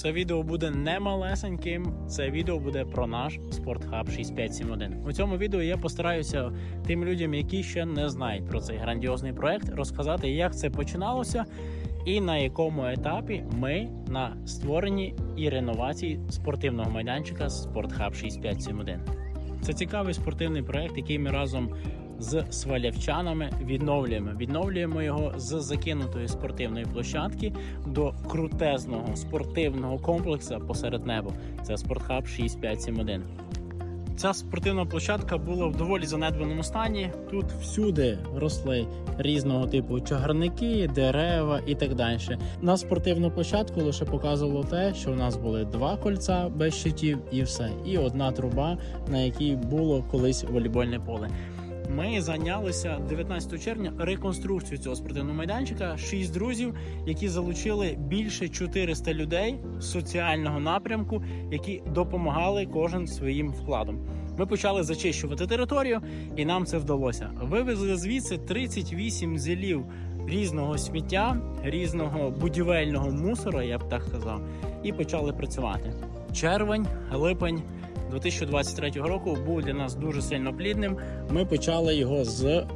Це відео буде не малесеньким. Це відео буде про наш спортхаб 6571. У цьому відео я постараюся тим людям, які ще не знають про цей грандіозний проект, розказати, як це починалося і на якому етапі ми на створенні і реновації спортивного майданчика Спортхаб 6571. Це цікавий спортивний проект, який ми разом з свалявчанами відновлюємо. Відновлюємо його з закинутої спортивної площадки до крутезного спортивного комплексу посеред неба. Це Спортхаб 6571. Ця спортивна площадка була в доволі занедбаному стані. Тут всюди росли різного типу чагарники, дерева і так далі. На спортивну площадку лише показувало те, що в нас були два кольця без щитів і все, і одна труба, на якій було колись волейбольне поле. Ми зайнялися 19 червня реконструкцією цього спортивного майданчика. Шість друзів, які залучили більше 400 людей з соціального напрямку, які допомагали кожен своїм вкладом. Ми почали зачищувати територію, і нам це вдалося. Вивезли звідси 38 зілів різного сміття, різного будівельного мусора, я б так сказав, і почали працювати. Червень, липень 2023 року був для нас дуже сильно плідним. Ми почали його з е,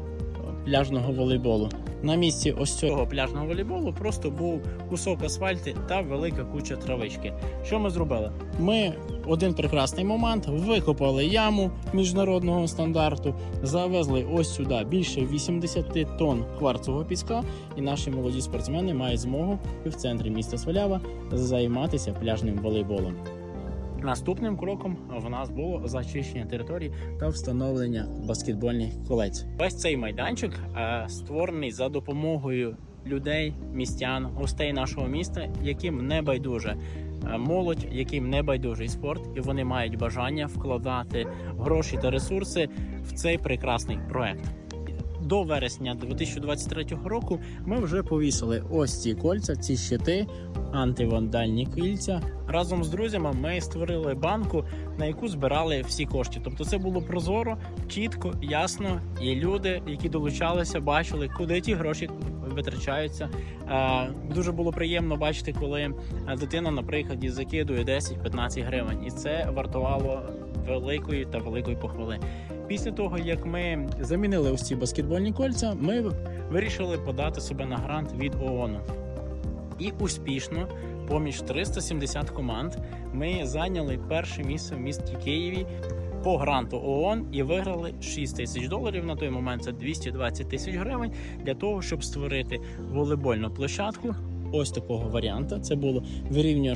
пляжного волейболу. На місці ось цього пляжного волейболу просто був кусок асфальту та велика куча травички. Що ми зробили? Ми один прекрасний момент викопали яму міжнародного стандарту, завезли ось сюди більше 80 тонн кварцового піска, і наші молоді спортсмени мають змогу в центрі міста Свалява займатися пляжним волейболом. Наступним кроком в нас було зачищення території та встановлення баскетбольних колець. Весь цей майданчик е, створений за допомогою людей, містян, гостей нашого міста, яким не байдуже е, молодь, яким не байдужий спорт, і вони мають бажання вкладати гроші та ресурси в цей прекрасний проект. До вересня 2023 року ми вже повісили ось ці кольця, ці щити, антивандальні кільця. Разом з друзями ми створили банку, на яку збирали всі кошти. Тобто це було прозоро, чітко, ясно, і люди, які долучалися, бачили, куди ті гроші витрачаються. Е, Дуже було приємно бачити, коли дитина на прикладі закидує 10-15 гривень, і це вартувало великої та великої похвали. Після того, як ми замінили ось ці баскетбольні кольця, ми вирішили подати себе на грант від ООН. І успішно, поміж 370 команд, ми зайняли перше місце в місті Києві по гранту ООН і виграли 6 тисяч доларів. На той момент це 220 тисяч гривень для того, щоб створити волейбольну площадку. Ось такого варіанта. Це було вирівнювач